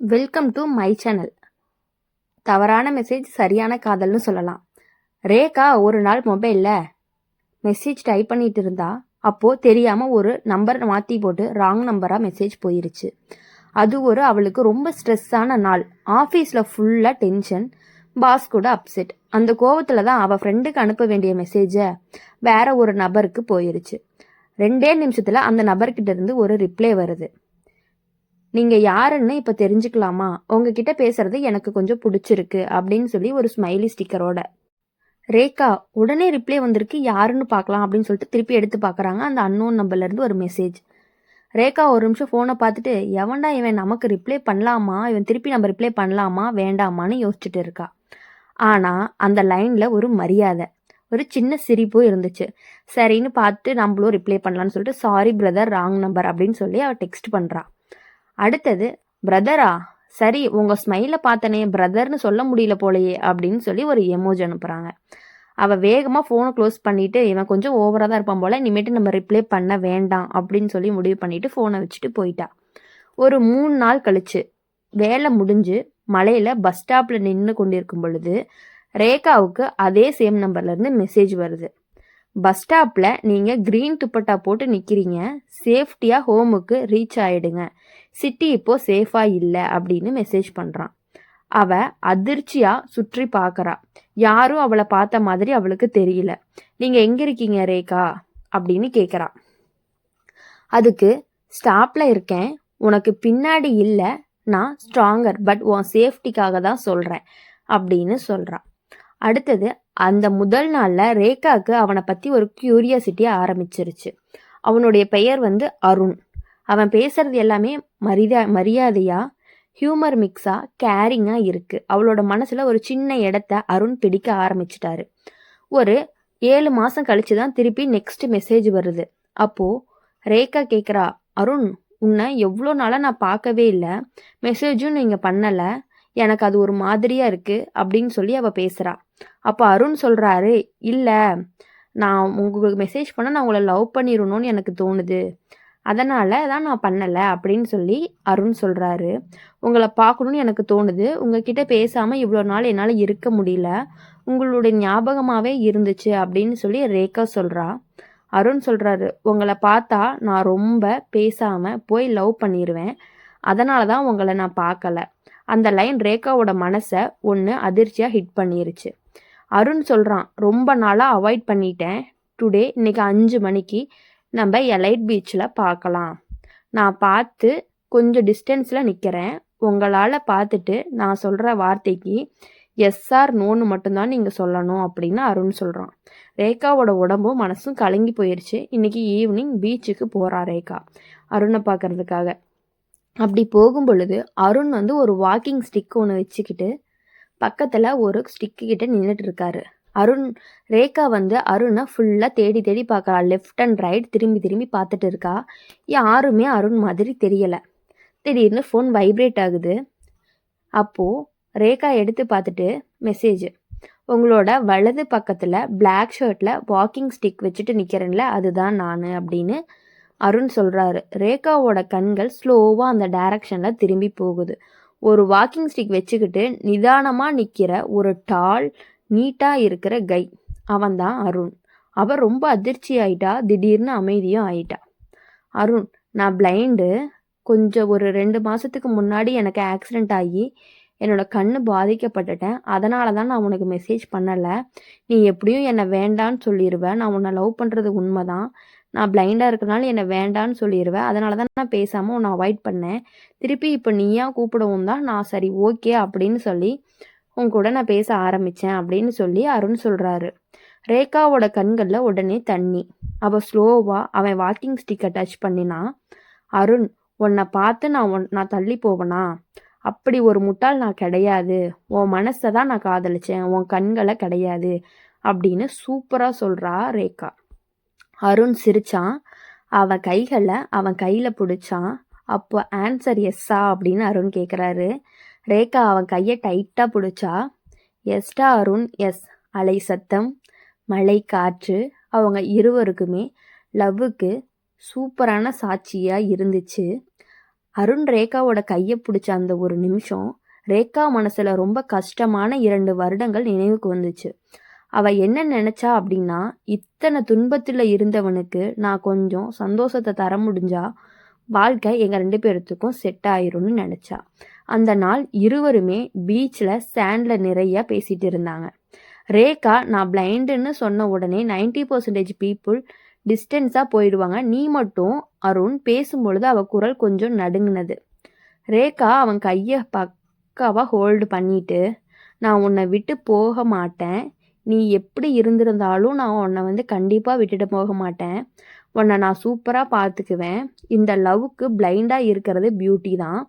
Welcome to my channel தவறான message சரியான காதல்னு சொல்லலாம். ரேகா ஒரு நாள் மொபைலில் மெசேஜ் டைப் பண்ணிட்டு இருந்தா அப்போது தெரியாமல் ஒரு நம்பர் மாற்றி போட்டு ராங் நம்பராக மெசேஜ் போயிருச்சு. அது ஒரு அவளுக்கு ரொம்ப ஸ்ட்ரெஸ்ஸான நாள். ஆஃபீஸில் ஃபுல்லாக டென்ஷன் பாஸ் கூட அப்செட் அந்த கோவத்தில் தான் அவள் ஃப்ரெண்டுக்கு அனுப்ப வேண்டிய மெசேஜை வேற ஒரு நபருக்கு போயிருச்சு. ரெண்டே நிமிஷத்தில் அந்த நபர்கிட்ட இருந்து ஒரு ரிப்ளை வருது. நீங்கள் யாருன்னு இப்போ தெரிஞ்சுக்கலாமா? உங்ககிட்ட பேசுறது எனக்கு கொஞ்சம் பிடிச்சிருக்கு அப்படின்னு சொல்லி ஒரு ஸ்மைலி ஸ்டிக்கரோட ரேகா உடனே ரிப்ளை வந்திருக்கு யாருன்னு பார்க்கலாம் அப்படின்னு சொல்லிட்டு திருப்பி எடுத்து பார்க்குறாங்க. அந்த அன்னோன் நம்பர்லேருந்து ஒரு மெசேஜ் ரேகா ஒரு நிமிஷம் ஃபோனை பார்த்துட்டு எவன்டா இவன் நமக்கு ரிப்ளை பண்ணலாமா? இவன் திருப்பி நம்ம ரிப்ளை பண்ணலாமா? வேண்டாமான்னு யோசிச்சுட்டு இருக்கா. ஆனால் அந்த லைனில் ஒரு மரியாதை ஒரு சின்ன சிரிப்பும் இருந்துச்சு. சரின்னு பார்த்து நம்மளும் ரிப்ளை பண்ணலான்னு சொல்லிட்டு சாரி பிரதர் ராங் நம்பர் அப்படின்னு சொல்லி அவள் டெக்ஸ்ட் பண்ணுறான் அடுத்தது பிரதரா சரி உங்கள் ஸ்மைலை பார்த்தனே பிரதர்னு சொல்ல முடியல போலையே அப்படின்னு சொல்லி ஒரு எமோஜி அனுப்புகிறாங்க அவள் வேகமாக ஃபோனை க்ளோஸ் பண்ணிவிட்டு இவன் கொஞ்சம் ஓவராக தான் இருப்பான் போல் இனிமேட்டு நம்ம ரிப்ளை பண்ண வேண்டாம் அப்படின்னு சொல்லி முடிவு பண்ணிவிட்டு ஃபோனை வச்சுட்டு போயிட்டா. ஒரு மூணு நாள் கழிச்சு வேலை முடிஞ்சு மலையில் பஸ் ஸ்டாப்பில் நின்று கொண்டிருக்கும் பொழுது ரேகாவுக்கு அதே சேம் நம்பர்லேருந்து மெசேஜ் வருது. பஸ் ஸ்டாப்பில் நீங்கள் க்ரீன் துப்பட்டா போட்டு நிற்கிறீங்க சேஃப்டியாக ஹோமுக்கு ரீச் ஆகிடுங்க சிட்டி இப்போது சேஃபாக இல்லை அப்படின்னு மெசேஜ் பண்ணுறான் அவ அதிர்ச்சியாக சுற்றி பார்க்குறா யாரும் அவளை பார்த்த மாதிரி அவளுக்கு தெரியல. நீங்கள் எங்கே இருக்கீங்க ரேகா? அப்படின்னு கேட்குறா அதுக்கு ஸ்டாப்பில் இருக்கேன். உனக்கு பின்னாடி இல்லை. நான் ஸ்ட்ராங்கர் பட் உன் சேஃப்டிக்காக தான் சொல்கிறேன் அப்படின்னு சொல்கிறான் அடுத்தது அந்த முதல் நாளில் ரேகாவுக்கு அவனை பற்றி ஒரு க்யூரியாசிட்டி ஆரம்பிச்சிருச்சு. அவனுடைய பெயர் வந்து அருண். அவன் பேசுறது எல்லாமே மரியா மரியாதையாக ஹியூமர் மிக்ஸாக கேரிங்காக இருக்குது அவளோட மனசில் ஒரு சின்ன இடத்த அருண் பிடிக்க ஆரம்பிச்சிட்டாரு. ஒரு ஏழு மாதம் கழிச்சு தான் திருப்பி நெக்ஸ்ட் மெசேஜ் வருது. அப்போது ரேகா கேட்குறா அருண் உன்னை எவ்வளோ நாளாக நான் பார்க்கவே இல்லை. மெசேஜும் நீங்கள் பண்ணலை. எனக்கு அது ஒரு மாதிரியாக இருக்குது அப்படின்னு சொல்லி அவள் பேசுகிறா அப்போ அருண் சொல்கிறாரு இல்லை நான் உங்களுக்கு மெசேஜ் பண்ண நான் உங்களை லவ் பண்ணிடணும்னு எனக்கு தோணுது. அதனால் தான் நான் பண்ணலை அப்படின்னு சொல்லி அருண் சொல்கிறாரு உங்களை பார்க்கணுன்னு எனக்கு தோணுது. உங்ககிட்ட பேசாமல் இவ்வளோ நாள் என்னால் இருக்க முடியல. உங்களுடைய ஞாபகமாகவே இருந்துச்சு அப்படின்னு சொல்லி ரேகா சொல்கிறா அருண் சொல்கிறாரு உங்களை பார்த்தா நான் ரொம்ப பேசாமல் போய் லவ் பண்ணிடுவேன் அதனால தான் உங்களை நான் பார்க்கல. அந்த லைன் ரேகாவோட மனசை ஒன்று அதிர்ச்சியாக ஹிட் பண்ணிருச்சு. அருண் சொல்கிறான் ரொம்ப நாளாக அவாய்ட் பண்ணிட்டேன். டுடே இன்னைக்கு அஞ்சு மணிக்கு நம்ம எலைட் பீச்சில் பார்க்கலாம் நான் பார்த்து கொஞ்சம் டிஸ்டன்ஸில் நிற்கிறேன் உங்களால் பார்த்துட்டு நான் சொல்கிற வார்த்தைக்கு எஸ்ஆர் நோன்னு மட்டும்தான் நீங்கள் சொல்லணும் அப்படின்னு அருண் சொல்கிறான் ரேகாவோட உடம்பும் மனசும் கலங்கி போயிடுச்சு இன்றைக்கி ஈவினிங் பீச்சுக்கு போகிறா ரேகா. அருணை பார்க்கறதுக்காக. அப்படி போகும் பொழுது அருண் வந்து ஒரு வாக்கிங் ஸ்டிக் ஒன்று வச்சுக்கிட்டு பக்கத்தில் ஒரு ஸ்டிக்கு கிட்டே நின்றுட்டு இருக்காரு. அருண் ரேகா வந்து அருணை ஃபுல்லாக தேடி தேடி பார்க்குறா. லெஃப்ட் அண்ட் ரைட் திரும்பி திரும்பி பார்த்துட்டு இருக்கா. யாருமே அருண் மாதிரி தெரியலை. திடீர்னு ஃபோன் வைப்ரேட் ஆகுது. அப்போது ரேகா எடுத்து பார்த்துட்டு மெசேஜ் உங்களோட வலது பக்கத்தில் பிளாக் ஷர்ட்டில் வாக்கிங் ஸ்டிக் வச்சுட்டு நிற்கிறேன்ல அதுதான் நான் அப்படின்னு அருண் சொல்கிறாரு ரேகாவோட கண்கள் ஸ்லோவாக அந்த டைரக்ஷனில் திரும்பி போகுது. ஒரு வாக்கிங் ஸ்டிக் வச்சுக்கிட்டு நிதானமாக நிற்கிற ஒரு டால் நீட்டாக இருக்கிற கை. அவன்தான் அருண். அவன் ரொம்ப அதிர்ச்சி ஆயிட்டா. திடீர்னு அமைதியும் ஆயிட்டா. அருண் நான் பிளைண்டு கொஞ்சம் ஒரு ரெண்டு மாதத்துக்கு முன்னாடி எனக்கு ஆக்சிடெண்ட் ஆகி என்னோட கண் பாதிக்கப்பட்டுட்டேன். அதனால தான் நான் உனக்கு மெசேஜ் பண்ணலை. நீ எப்படியும் என்னை வேண்டான்னு சொல்லிடுவேன் நான் உன்னை லவ் பண்ணுறது உண்மை தான் நான் பிளைண்டாக இருக்கனால என்னை வேண்டான்னு சொல்லிடுவேன் அதனால தான் நான் பேசாமல் உன்னை அவாய்ட் பண்ணேன். திருப்பி இப்போ நீயா கூப்பிடவும் தான் நான் சரி ஓகே அப்படின்னு சொல்லி உன் கூட நான் பேச ஆரம்பித்தேன் அப்படின்னு சொல்லி அருண் சொல்கிறாரு ரேகாவோட கண்களில் உடனே தண்ணி. அவள் ஸ்லோவாக அவன் வாக்கிங் ஸ்டிக்கை டச் பண்ணினா அருண் உன்னை பார்த்து நான் உன் நான் தள்ளி போவனா? அப்படி ஒரு முட்டாள் நான் கிடையாது. உன் மனசை தான் நான் காதலிச்சேன். உன் கண்களை கிடையாது. அப்படின்னு சூப்பராக சொல்கிறா ரேகா. அருண் சிரிச்சான். அவன் கைகளை அவன் கையில் பிடிச்சான். அப்போ ஆன்சர் எஸ்ஸா அப்படின்னு அருண் கேட்குறாரு ரேகா அவன் கையை டைட்டாக பிடிச்சா எஸ்டா அருண் எஸ். அலை சத்தம் மழை காற்று அவங்க இருவருக்குமே லவ்வுக்கு சூப்பரான சாட்சியாக இருந்துச்சு. அருண் ரேகாவோட கையை பிடிச்ச அந்த ஒரு நிமிஷம் ரேகா மனசில் ரொம்ப கஷ்டமான இரண்டு வருடங்கள் நினைவுக்கு வந்துச்சு. அவள் என்ன நினச்சா அப்படின்னா இத்தனை துன்பத்தில் இருந்தவனுக்கு நான் கொஞ்சம் சந்தோஷத்தை தர முடிஞ்சா வாழ்க்கை எங்கள் ரெண்டு பேர்த்துக்கும் செட் ஆயிரும்னு நினச்சா. அந்த நாள் இருவருமே பீச்சில் சேண்டில் நிறைய பேசிகிட்டு இருந்தாங்க. ரேகா நான் பிளைண்டுன்னு சொன்ன உடனே 90% பர்சன்டேஜ் பீப்புள் டிஸ்டன்ஸாக போயிடுவாங்க. நீ மட்டும் அருண் பேசும்பொழுது அவள் குரல் கொஞ்சம் நடுங்கினது. ரேகா அவன் கையை பக்காவாக ஹோல்டு பண்ணிட்டு நான் உன்னை விட்டு போக மாட்டேன். நீ எப்படி இருந்திருந்தாலும் நான் உன்னை வந்து கண்டிப்பாக விட்டுட்டு போக மாட்டேன். உன்னை நான் சூப்பராக பார்த்துக்குவேன். இந்த லவ்வுக்கு பிளைண்டாக இருக்கிறது பியூட்டி தான்.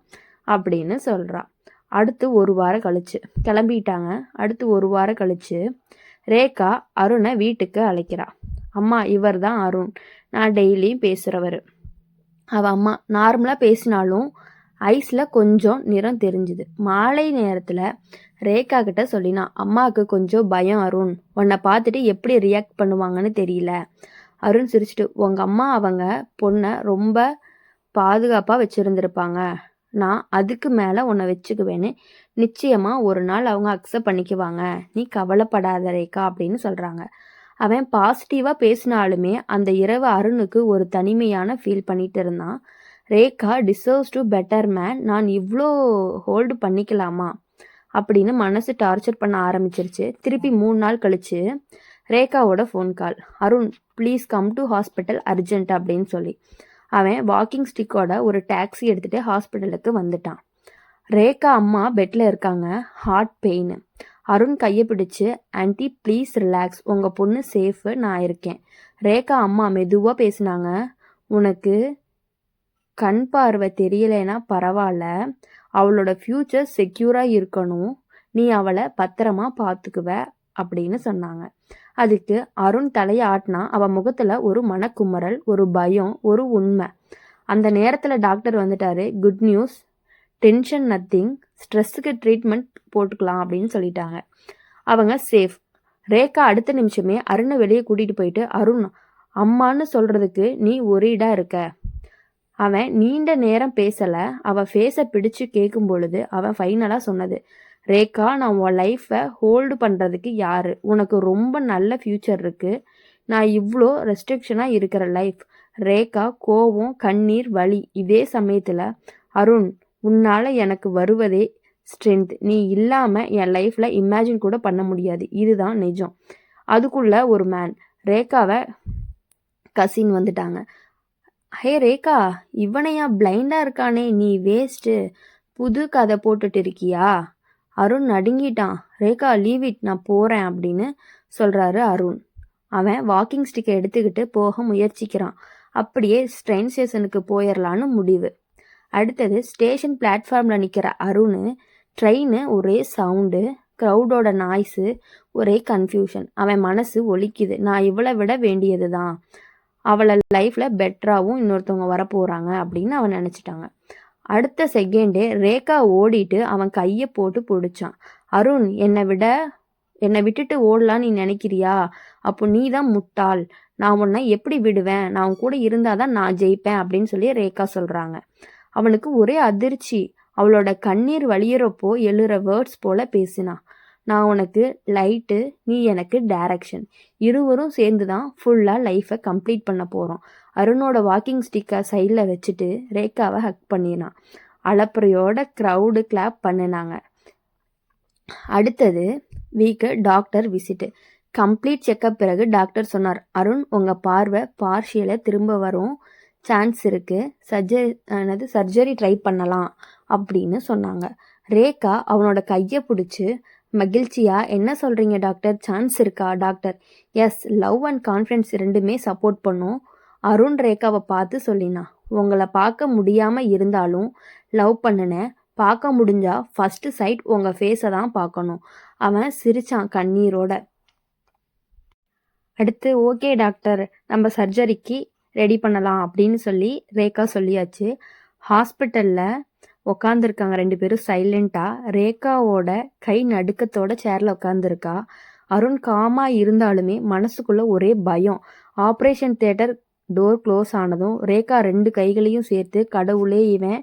அப்படின்னு சொல்கிறா அடுத்து ஒரு வாரம் கழிச்சு. கிளம்பிட்டாங்க. அடுத்து ஒரு வாரம் கழிச்சு ரேகா அருணை வீட்டுக்கு அழைக்கிறா. அம்மா இவர் தான் அருண். நான் டெய்லியும் பேசுகிறவர் அவள் அம்மா நார்மலாக பேசினாலும் ஐஸில் கொஞ்சம் நிறம் தெரிஞ்சுது. மாலை நேரத்தில் ரேகா கிட்ட சொல்லினா அம்மாவுக்கு கொஞ்சம் பயம் அருண். உன்னை பார்த்துட்டு எப்படி ரியாக்ட் பண்ணுவாங்கன்னு தெரியல. அருண் சிரிச்சிட்டு உங்கள் அம்மா அவங்க பொண்ணை ரொம்ப பாதுகாப்பாக வச்சுருந்துருப்பாங்க. நான் அதுக்கு மேலே உன்னை வச்சுக்குவேன்னு நிச்சயமாக ஒரு நாள் அவங்க அக்செப்ட் பண்ணிக்குவாங்க. நீ கவலைப்படாத ரேகா அப்படின்னு சொல்கிறாங்க அவன் பாசிட்டிவாக பேசினாலுமே அந்த இரவு அருணுக்கு ஒரு தனிமையான ஃபீல் பண்ணிட்டு இருந்தான். Rekha deserves to better man நான் இவ்வளோ ஹோல்டு பண்ணிக்கலாமா? அப்படின்னு மனசு டார்ச்சர் பண்ண ஆரம்பிச்சிருச்சு. திருப்பி மூணு நாள் கழிச்சு ரேகாவோட phone call Arun please come to hospital urgent அப்படின்னு சொல்லி. அவன் வாக்கிங் ஸ்டிக்கோட ஒரு டாக்ஸி எடுத்துகிட்டு ஹாஸ்பிட்டலுக்கு வந்துட்டான். ரேகா அம்மா பெட்டில் இருக்காங்க. ஹார்ட் பெயின் அருண் கையை பிடிச்சு ஆன்ட்டி ப்ளீஸ் ரிலாக்ஸ் உங்கள் பொண்ணு சேஃபு நான் இருக்கேன். ரேகா அம்மா மெதுவாக பேசினாங்க. உனக்கு கண் பார்வை தெரியலைன்னா பரவாயில்ல. அவளோட ஃப்யூச்சர் செக்யூராக இருக்கணும். நீ அவளை பத்திரமா பார்த்துக்குவ. அப்படின்னு சொன்னாங்க. அதுக்கு அருண் தலையை ஆட்டினா அவன் முகத்தில் ஒரு மனக்குமரல் ஒரு பயம் ஒரு உண்மை. அந்த நேரத்தில் டாக்டர் வந்துட்டாரு குட் நியூஸ் டென்ஷன் நத்திங் ஸ்ட்ரெஸ்ஸுக்கு ட்ரீட்மெண்ட் போட்டுக்கலாம் அப்படின்னு சொல்லிட்டாங்க. அவங்க சேஃப் ரேகா அடுத்த நிமிஷமே அருணை வெளியே கூட்டிகிட்டு போயிட்டு அருண் அம்மான்னு சொல்கிறதுக்கு நீ ஒரீடாக இருக்க. அவன் நீண்ட நேரம் பேசலை. அவள் ஃபேஸை பிடிச்சு கேட்கும் பொழுது அவன் ஃபைனலாக சொன்னது ரேகா நான் உன் லைஃப்பை ஹோல்டு பண்ணுறதுக்கு யார்? உனக்கு ரொம்ப நல்ல ஃப்யூச்சர் இருக்குது நான் இவ்வளோ ரெஸ்ட்ரிக்ஷனாக இருக்கிற லைஃப் ரேகா கோபம் கண்ணீர் வலி இதே சமயத்தில் அருண் உன்னால் எனக்கு வருவதே ஸ்ட்ரென்த் நீ இல்லாமல் என் லைஃப்பில் இமேஜின் கூட பண்ண முடியாது. இதுதான் நிஜம். அதுக்குள்ளே ஒரு மேன் ரேகாவை கசின் வந்துட்டாங்க. ஹே ரேகா இவனையா பிளைண்டாக இருக்கானே? நீ வேஸ்ட்டு புது கதை போட்டுட்டு இருக்கியா? அருண் நடுங்கிட்டான். ரேகா லீவ் இட் நான் போகிறேன் அப்படின்னு சொல்கிறாரு அருண். அவன் வாக்கிங் ஸ்டிக்கை எடுத்துக்கிட்டு போக முயற்சிக்கிறான். அப்படியே ட்ரெயின் ஸ்டேஷனுக்கு போயிடலான்னு முடிவு. அடுத்தது ஸ்டேஷன் பிளாட்ஃபார்மில் நிற்கிற அருண் ட்ரெயின் ஒரே சவுண்டு க்ரௌடோட நாய்ஸு ஒரே கன்ஃபியூஷன் அவன் மனசு ஒலிக்குது. நான் இவளை விட வேண்டியது தான் அவளை லைஃப்பில் பெட்டராகவும் இன்னொருத்தவங்க வரப்போகிறாங்க அப்படின்னு அவன் நினச்சிட்டாங்க. அடுத்த செகண்டே ரேகா ஓடிட்டு அவன் கையை போட்டு பிடிச்சான். அருண் என்னை விட என்னை விட்டுட்டு ஓடலாம் நீ நினைக்கிறியா? அப்போ நீ தான் முட்டாள். நான் உன்னை எப்படி விடுவேன்? நான் உன் கூட இருந்தால் தான் நான் ஜெயிப்பேன் அப்படின்னு சொல்லி ரேகா சொல்கிறாங்க அவனுக்கு ஒரே அதிர்ச்சி. அவளோட கண்ணீர் வழியிறப்போ எழுற வேர்ட்ஸ் போல பேசினான் நான் உனக்கு லைட்டு நீ எனக்கு டைரக்ஷன் இருவரும் சேர்ந்து தான் ஃபுல்லாக லைஃப்பை கம்ப்ளீட் பண்ண போகிறோம் அருணோட வாக்கிங் ஸ்டிக்கை சைடில் வச்சுட்டு ரேக்காவை ஹக் பண்ணினான். அளப்புறையோட க்ரௌடு கிளாப் பண்ணினாங்க. அடுத்தது week doctor visit complete checkup பிறகு டாக்டர் சொன்னார் அருண் உங்கள் பார்வை பார்ஷியலை திரும்ப வரும். சான்ஸ் இருக்குது சர்ஜரி என்னது சர்ஜரி ட்ரை பண்ணலாம். அப்படின்னு சொன்னாங்க. ரேகா அவனோட கையை பிடிச்சி மகிழ்ச்சியா? என்ன சொல்கிறீங்க டாக்டர்? சான்ஸ் இருக்கா? Doctor yes love and confidence ரெண்டுமே சப்போர்ட் பண்ணும். அருண் ரேகாவை பார்த்து சொல்லினா உங்களை பார்க்க முடியாமல் இருந்தாலும் லவ் பண்ணினேன். பார்க்க முடிஞ்சா ஃபஸ்ட்டு சைட் உங்கள் ஃபேஸை தான் பார்க்கணும். அவன் சிரிச்சான் கண்ணீரோட. அடுத்து ஓகே டாக்டர் நம்ம சர்ஜரிக்கு ரெடி பண்ணலாம் அப்படின்னு சொல்லி ரேகா சொல்லியாச்சு. ஹாஸ்பிட்டலில் உக்காந்துருக்காங்க ரெண்டு பேரும் சைலண்ட்டாக ரேகாவோட கை நடுக்கத்தோட சேரில் உட்காந்துருக்கா அருண் காமாக இருந்தாலுமே மனசுக்குள்ள ஒரே பயம். ஆப்ரேஷன் தேட்டர் டோர் க்ளோஸ் ஆனதும் ரேகா ரெண்டு கைகளையும் சேர்த்து கடவுளே இவன்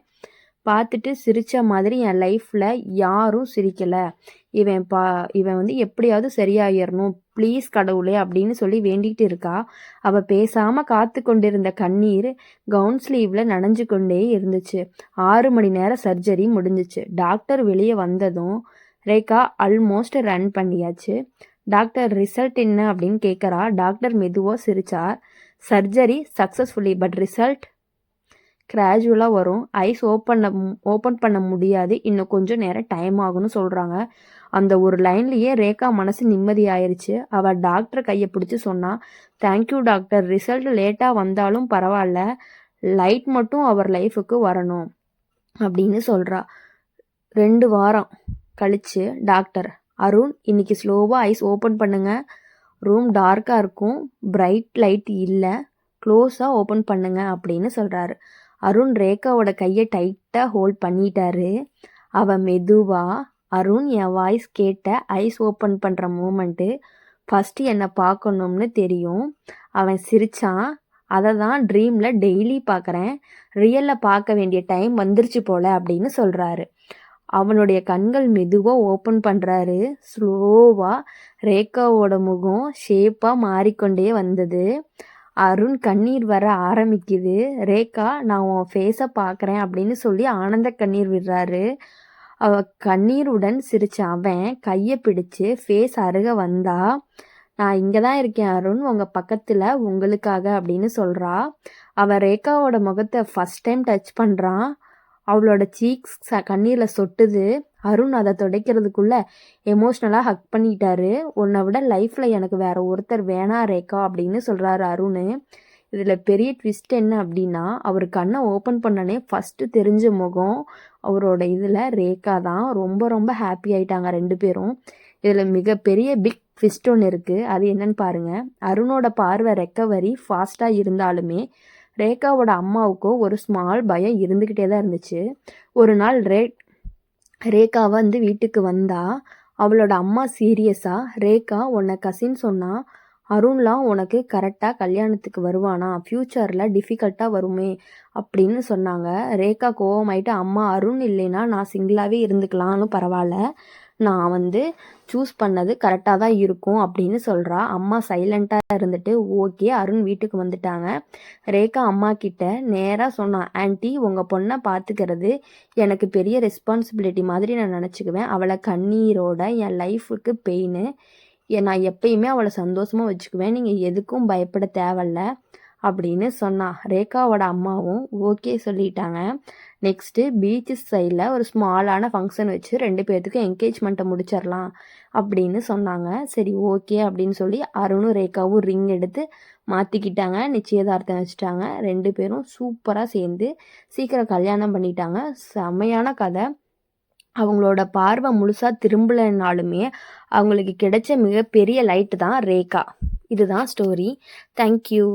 பார்த்துட்டு சிரித்த மாதிரி என் லைஃப்பில் யாரும் சிரிக்கலை. இவன் பா இவன் வந்து எப்படியாவது சரியாயிடணும் ப்ளீஸ் கடவுளே அப்படின்னு சொல்லி வேண்டிகிட்டு இருக்கா. அவள் பேசாமல் காத்து கொண்டிருந்த கண்ணீர் கவுன் ஸ்லீவில் நனைஞ்சு கொண்டே இருந்துச்சு. ஆறு மணி நேரம் சர்ஜரி முடிஞ்சிச்சு. டாக்டர் வெளியே வந்ததும் ரேகா ஆல்மோஸ்ட் ரன் பண்ணியாச்சு. டாக்டர் ரிசல்ட் என்ன அப்படின்னு கேட்குறா டாக்டர் மெதுவாக சிரிச்சார். சர்ஜரி சக்ஸஸ்ஃபுல்லி பட் ரிசல்ட் கிராஜுவலாக வரும். ஐஸ் ஓப்பன் ஓப்பன் பண்ண முடியாது. இன்னும் கொஞ்சம் நேரம் டைம் ஆகும்னு சொல்கிறாங்க அந்த ஒரு லைன்லேயே ரேகா மனசு நிம்மதி ஆயிடுச்சு அவள் டாக்டர் கையை பிடிச்சி சொன்னா தேங்க்யூ டாக்டர் ரிசல்ட் லேட்டாக வந்தாலும் பரவாயில்ல. லைட் மட்டும் அவர் லைஃபுக்கு வரணும். அப்படின்னு சொல்கிறா ரெண்டு வாரம் கழிச்சு டாக்டர் அருண் இன்னைக்கு ஸ்லோவாக ஐஸ் ஓப்பன் பண்ணுங்கள் ரூம் டார்க்காக இருக்கும். பிரைட் லைட் இல்லை. க்ளோஸாக ஓப்பன் பண்ணுங்கள் அப்படின்னு சொல்கிறாரு அருண் ரேகாவோட கையை டைட்டாக ஹோல்ட் பண்ணிட்டாரு. அவள் மெதுவாக அருண் என் வாய்ஸ் கேட்ட ஐஸ் ஓப்பன் பண்ணுற மூமெண்ட்டு ஃபஸ்ட்டு என்னை பார்க்கணும்னு தெரியும். அவன் சிரித்தான் அதை தான் ட்ரீமில் டெய்லி பார்க்குறேன். ரியலில் பார்க்க வேண்டிய டைம் வந்துருச்சு போல் அப்படின்னு சொல்கிறாரு அவனுடைய கண்கள் மெதுவாக ஓப்பன் பண்ணுறாரு ஸ்லோவாக ரேகாவோட முகம் ஷேப்பாக மாறிக்கொண்டே வந்தது. அருண் கண்ணீர் வர ஆரம்பிக்குது. ரேகா நான் உன் ஃபேஸை பார்க்குறேன் அப்படின்னு சொல்லி ஆனந்த கண்ணீர் விடுறாரு. அவ கண்ணீருடன் சிரிச்ச அவன் கையை பிடிச்சு ஃபேஸ் அருக வந்தா நான் இங்கே தான் இருக்கேன் அருண் உங்கள் பக்கத்தில் உங்களுக்காக அப்படின்னு சொல்கிறா அவள் ரேகாவோட முகத்தை ஃபஸ்ட் டைம் டச் பண்ணுறான் அவளோட சீக்ஸ் ச கண்ணீரில் சொட்டுது. அருண் அதை துடைக்கிறதுக்குள்ள எமோஷ்னலாக ஹக் பண்ணிட்டாரு. உன்னை விட லைஃப்பில் எனக்கு வேற ஒருத்தர் வேணா ரேகா அப்படின்னு சொல்கிறாரு அருண். இதில் பெரிய ட்விஸ்ட் என்ன அப்படின்னா அவர் கண்ணை ஓப்பன் பண்ணனே ஃபஸ்ட்டு தெரிஞ்ச முகம் அவரோட இதில் ரேகா தான். ரொம்ப ரொம்ப ஹாப்பி ஆயிட்டாங்க ரெண்டு பேரும். இதில் மிகப்பெரிய பிக் ட்விஸ்ட் ஒன்று இருக்குது அது என்னன்னு பாருங்கள் அருணோட பார்வை ரெக்கவரி ஃபாஸ்ட்டாக இருந்தாலுமே ரேகாவோட அம்மாவுக்கும் ஒரு ஸ்மால் பயம் இருந்துக்கிட்டே தான் இருந்துச்சு. ஒரு நாள் ரே ரேகா வந்து வீட்டுக்கு வந்தா அவளோட அம்மா சீரியஸாக ரேகா உன்னை கசின் சொன்னால் அருண்லாம் உனக்கு கரெக்டாக கல்யாணத்துக்கு வருவானா ஃப்யூச்சரில் டிஃபிகல்ட்டாக வருமே அப்படின்னு சொன்னாங்க. ரேகா கோவமாயிட்டு அம்மா அருண் இல்லைன்னா நான் சிங்கிளாகவே இருந்துக்கலாம்னு பரவாயில்ல. நான் வந்து சூஸ் பண்ணது கரெக்டாக தான் இருக்கும் அப்படின்னு சொல்கிறா அம்மா சைலண்ட்டாக இருந்துட்டு ஓகே அருண் வீட்டுக்கு வந்துட்டாங்க. ரேகா அம்மா கிட்ட நேராக சொன்னான் ஆன்ட்டி உங்கள் பொண்ணை பார்த்துக்கிறது எனக்கு பெரிய ரெஸ்பான்சிபிலிட்டி மாதிரி நான் நினச்சிக்குவேன். அவளை கண்ணீரோட என் லைஃபுக்கு பெயின் நான் எப்பயுமே அவளை சந்தோஷமாக வச்சுக்குவேன். நீங்கள் எதுக்கும் பயப்பட தேவையில்ல. அப்படின்னு சொன்னா. ரேகாவோட அம்மாவும் ஓகே சொல்லிட்டாங்க. நெக்ஸ்ட்டு பீச் சைடில் ஒரு ஸ்மாலான ஃபங்க்ஷன் வச்சு ரெண்டு பேர்த்துக்கும் என்கேஜ்மெண்ட்டை முடிச்சிடலாம் அப்படின்னு சொன்னாங்க. சரி ஓகே அப்படின்னு சொல்லி அருணும் ரேகாவும் ரிங் எடுத்து மாற்றிக்கிட்டாங்க நிச்சயதார்த்தம் வச்சுட்டாங்க. ரெண்டு பேரும் சூப்பராக சேர்ந்து சீக்கிரம் கல்யாணம் பண்ணிட்டாங்க. செம்மையான கதை. அவங்களோட பார்வை முழுசாக திரும்பலைனாலுமே அவங்களுக்கு கிடைச்ச மிகப்பெரிய லைட்டு தான் ரேகா. இதுதான் ஸ்டோரி தேங்க்யூ